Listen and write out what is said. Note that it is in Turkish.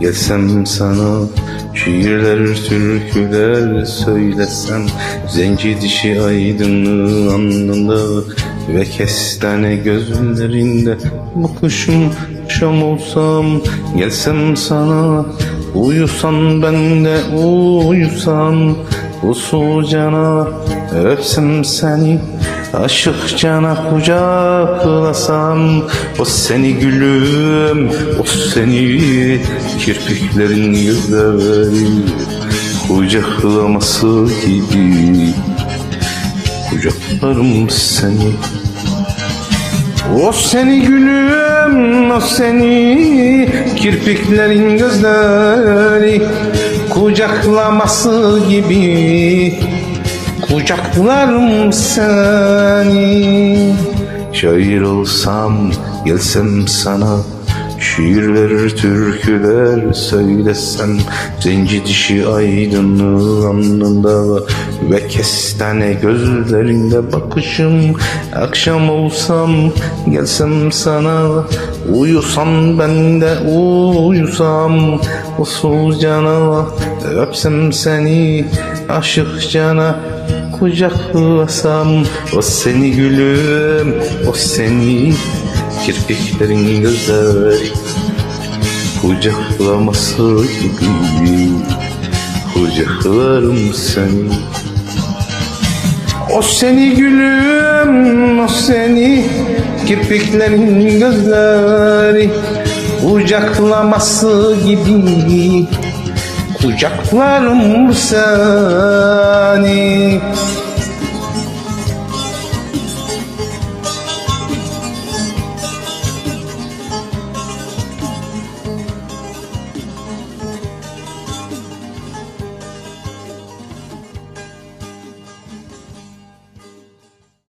Gelsem sana şiirler, türküler söylesem Zenci dişi aydınlığı alnında Ve kestane gözlerinde Bakışım şam olsam Gelsem sana Uyusan ben de uyusam Usulcana öpsem seni Aşıkcana kucaklasam O seni gülüm O seni Kirpiklerin gözleri Kucaklaması gibi. Kucaklarım seni. O seni gülüm, o seni Kirpiklerin gözleri Kucaklaması gibi Kucaklarım seni? Şair olsam gelsem sana Şiirler, türküler söylesem. Zenci dişi aydınlığı alnında Ve kestane gözlerinde bakışım. Akşam olsam gelsem sana Uyusam ben de uyusam Usulcana öpsem seni Aşıkcana kucaklasam. O seni gülüm, o seni Kirpiklerin gözleri Kucaklaması gibi. Kucaklarım seni O seni gülüm, o seni Kirpiklerin gözleri Kucaklaması gibi Kucaklarım seni